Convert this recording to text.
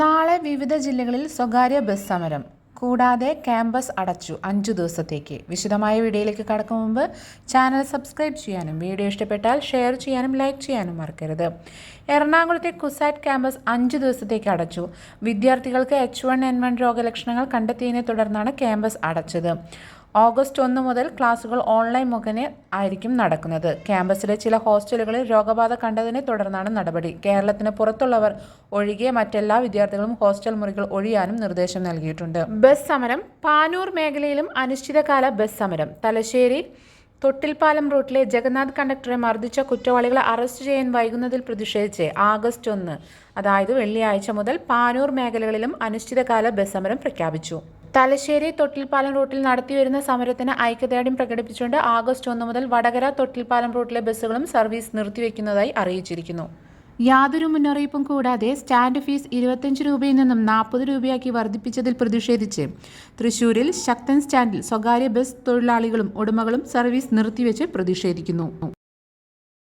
നാളെ വിവിധ ജില്ലകളിൽ സ്വകാര്യ ബസ് സമരം. കൂടാതെ ക്യാമ്പസ് അടച്ചു അഞ്ചു ദിവസത്തേക്ക്. വിശദമായ വീഡിയോയിലേക്ക് കടക്കും മുമ്പ് ചാനൽ സബ്സ്ക്രൈബ് ചെയ്യാനും വീഡിയോ ഇഷ്ടപ്പെട്ടാൽ ഷെയർ ചെയ്യാനും ലൈക്ക് ചെയ്യാനും മറക്കരുത്. എറണാകുളത്തെ കുസാറ്റ് ക്യാമ്പസ് അഞ്ച് ദിവസത്തേക്ക് അടച്ചു. വിദ്യാർത്ഥികൾക്ക് എച്ച് വൺ എൻ വൺ രോഗലക്ഷണങ്ങൾ കണ്ടെത്തിയതിനെ തുടർന്നാണ് ക്യാമ്പസ് അടച്ചത്. ഓഗസ്റ്റ് ഒന്ന് മുതൽ ക്ലാസുകൾ ഓൺലൈൻ മുഖേന ആയിരിക്കും നടക്കുന്നത്. ക്യാമ്പസിലെ ചില ഹോസ്റ്റലുകളിൽ രോഗബാധ കണ്ടതിനെ തുടർന്നാണ് നടപടി. കേരളത്തിന് പുറത്തുള്ളവർ ഒഴികെ മറ്റെല്ലാ വിദ്യാർത്ഥികളും ഹോസ്റ്റൽ മുറികൾ ഒഴിയാനും നിർദ്ദേശം നൽകിയിട്ടുണ്ട്. ബസ് സമരം പാനൂർ മേഖലയിലും അനിശ്ചിതകാല ബസ് സമരം തലശ്ശേരി തൊട്ടിൽപ്പാലം റൂട്ടിലെ ജഗന്നാഥ് കണ്ടക്ടറെ മർദ്ദിച്ച കുറ്റവാളികളെ അറസ്റ്റ് ചെയ്യാൻ വൈകുന്നതിൽ പ്രതിഷേധിച്ച് ആഗസ്റ്റ് ഒന്ന് അതായത് വെള്ളിയാഴ്ച മുതൽ പാനൂർ മേഖലകളിലും അനിശ്ചിതകാല ബസ് സമരം പ്രഖ്യാപിച്ചു. തലശ്ശേരി തൊട്ടിൽപാലം റൂട്ടിൽ നടത്തിവരുന്ന സമരത്തിന് ഐക്യദാർഢ്യം പ്രകടിപ്പിച്ചുകൊണ്ട് ആഗസ്റ്റ് ഒന്ന് മുതൽ വടകര തൊട്ടിൽപാലം റൂട്ടിലെ ബസ്സുകളും സർവീസ് നിർത്തിവെക്കുന്നതായി അറിയിച്ചിരിക്കുന്നു. യാതൊരു മുന്നറിയിപ്പും കൂടാതെ സ്റ്റാൻഡ് ഫീസ് ഇരുപത്തഞ്ച് രൂപയിൽ നിന്നും നാൽപ്പത് രൂപയാക്കി വർദ്ധിപ്പിച്ചതിൽ പ്രതിഷേധിച്ച് തൃശൂരിൽ ശക്തൻ സ്റ്റാൻഡിൽ സ്വകാര്യ ബസ് തൊഴിലാളികളും ഉടമകളും സർവീസ് നിർത്തിവെച്ച് പ്രതിഷേധിക്കുന്നു.